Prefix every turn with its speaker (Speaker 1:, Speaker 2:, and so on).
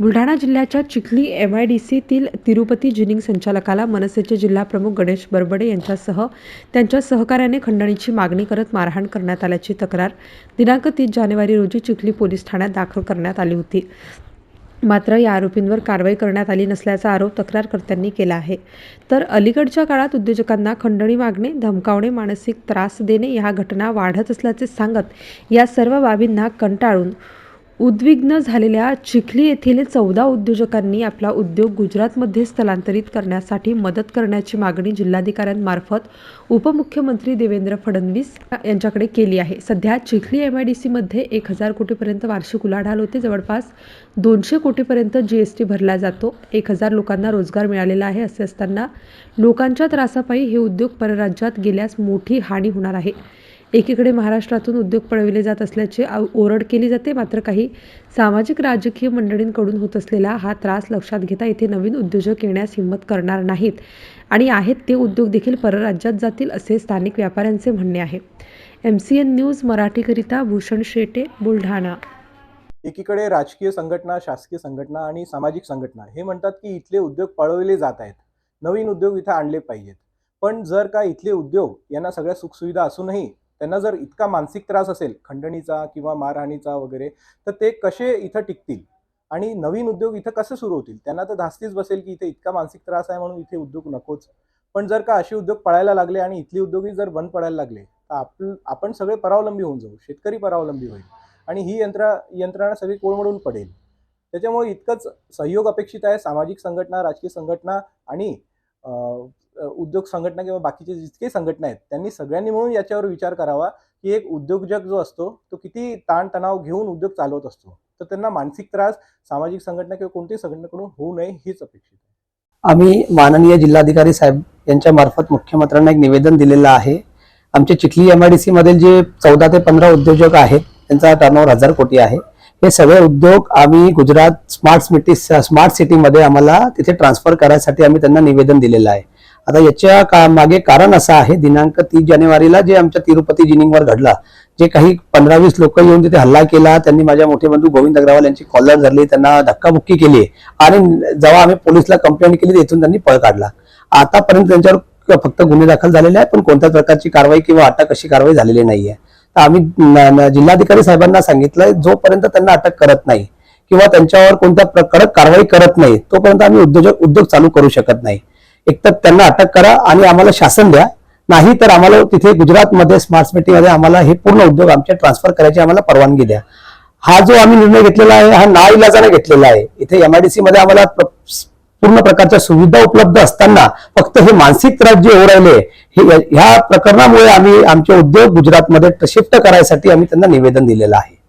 Speaker 1: बुलढाणा जिल्ह्याच्या Chikhli M I D सीतील Tirupati ginning संचालकाला मनसेचे जिल्हाप्रमुख गणेश बरबडे यांच्यासह त्यांच्या सहकाऱ्याने खंडणीची मागणी करत मारहाण करण्यात आल्याची तक्रार दिनांक तीस जानेवारी रोजी चिखली पोलीस ठाण्यात दाखल करण्यात आली होती. मात्र या आरोपींवर कारवाई करण्यात आली नसल्याचा आरोप तक्रारकर्त्यांनी केला आहे. तर अलीकडच्या काळात उद्योजकांना खंडणी मागणे धमकावणे मानसिक त्रास देणे ह्या घटना वाढत असल्याचे सांगत या सर्व बाबींना कंटाळून उद्विग्न झालेल्या चिखली येथील चौदा उद्योजकांनी आपला उद्योग गुजरातमध्ये स्थलांतरित करण्यासाठी मदत करण्याची मागणी जिल्हाधिकाऱ्यांमार्फत उपमुख्यमंत्री देवेंद्र फडणवीस यांच्याकडे केली आहे. सध्या चिखली एम आय डी सीमध्ये एक हजार कोटीपर्यंत वार्षिक उलाढाल होते. जवळपास दोनशे कोटीपर्यंत जी एस टी भरला जातो. एक हजार लोकांना रोजगार मिळालेला आहे असे असताना लोकांच्या त्रासापायी हे उद्योग परराज्यात गेल्यास मोठी हानी होणार आहे. एकीकडे महाराष्ट्रातून उद्योग पळविले जात असल्याची ओरड केली जाते मात्र काही सामाजिक राजकीय मंडळींकडून होत असलेला हा त्रास लक्षात घेता येथे नवीन उद्योजक येण्यास हिंमत करणार नाहीत. आणि आहेत ते उद्योग देखील परराज्यात जातील असे स्थानिक व्यापाऱ्यांचे म्हणणे आहे. एम सी एन न्यूज मराठीकरिता भूषण शेटे बुलढाणा.
Speaker 2: एकीकडे राजकीय संघटना शासकीय संघटना आणि सामाजिक संघटना हे म्हणतात की इथले उद्योग पळवले जात आहेत. नवीन उद्योग इथं आणले पाहिजेत. पण जर का इथले उद्योग यांना सगळ्या सुखसुविधा असूनही त्यांना जर इतका मानसिक त्रास असेल खंडणीचा किंवा मारहाणीचा वगैरे तर ते कसे इथं टिकतील? आणि नवीन उद्योग इथं कसे सुरू होतील? त्यांना तर धास्तीच बसेल की इथे इतका मानसिक त्रास आहे म्हणून इथे उद्योग नकोच. पण जर का असे उद्योग पळायला लागले आणि इथले उद्योगही जर बंद पडायला लागले तर आप आपण सगळे परावलंबी होऊन जाऊ. शेतकरी परावलंबी होईल. आणि ही यंत्रा यंत्रणा सगळी कोळमडून पडेल. त्याच्यामुळे इतकंच सहयोग अपेक्षित आहे सामाजिक संघटना राजकीय संघटना आणि उद्योग संघटना किंवा बाकीचे जितके संघटना आहेत त्यांनी सगळ्यांनी मिळून याच्यावर विचार करावा की एक उद्योजक जो असतो तो किती ताणतणाव घेऊन उद्योग चालवत असतो. तर त्यांना मानसिक त्रास सामाजिक संघटना किंवा कोणत्याही संघटनेकडून होऊ नये हीच अपेक्षित आहे.
Speaker 3: आम्ही माननीय जिल्हाधिकारी साहेब यांच्या मार्फत मुख्यमंत्र्यांना एक निवेदन दिलेलं आहे. आमचे चिखली एम आय डी मधील जे चौदा ते पंधरा उद्योजक आहेत त्यांचा टर्नओव्हर हजार कोटी आहे. हे सगळे उद्योग आम्ही गुजरात स्मार्ट सिटी स्मार्ट सिटीमध्ये आम्हाला तिथे ट्रान्सफर करायसाठी आम्ही त्यांना निवेदन दिलेलं आहे. आता याच्या का मागे कारण असं आहे दिनांक तीस जानेवारीला जे आमच्या तिरुपती जिनिंगवर घडला जे काही पंधरा वीस लोक येऊन तिथे हल्ला केला त्यांनी माझ्या मोठे बंधू गोविंद अग्रवाल यांची कॉलर धरली त्यांना धक्काबुक्की केली आणि जेव्हा आम्ही पोलिसला कंप्लेंट केली तिथून त्यांनी पळ काढला. आतापर्यंत त्यांच्यावर फक्त गुन्हे दाखल झालेले आहेत पण कोणत्याच प्रकारची कारवाई किंवा अटक अशी कारवाई झालेली नाहीये. तर आम्ही जिल्हाधिकारी साहेबांना सांगितलंय जोपर्यंत त्यांना अटक करत नाही किंवा त्यांच्यावर कोणत्या कडक कारवाई करत नाही तोपर्यंत आम्ही उद्योजक उद्योग चालू करू शकत नाही. एक तर त्यांना अटक करा आणि आम्हाला शासन द्या. नाही तर आम्हाला तिथे गुजरातमध्ये स्मार्ट सिटीमध्ये आम्हाला हे पूर्ण उद्योग आमचे ट्रान्सफर करायची आम्हाला परवानगी द्या. हा जो आम्ही निर्णय घेतलेला आहे हा ना इलाजाने घेतलेला आहे. इथे एमआयडीसी मध्ये आम्हाला पूर्ण प्रकारच्या सुविधा उपलब्ध असताना फक्त हे मानसिक त्रास जे होऊ राहिले हे ह्या प्रकरणामुळे आम्ही आमचे उद्योग गुजरातमध्ये शिफ्ट करायसाठी आम्ही त्यांना निवेदन दिलेलं आहे.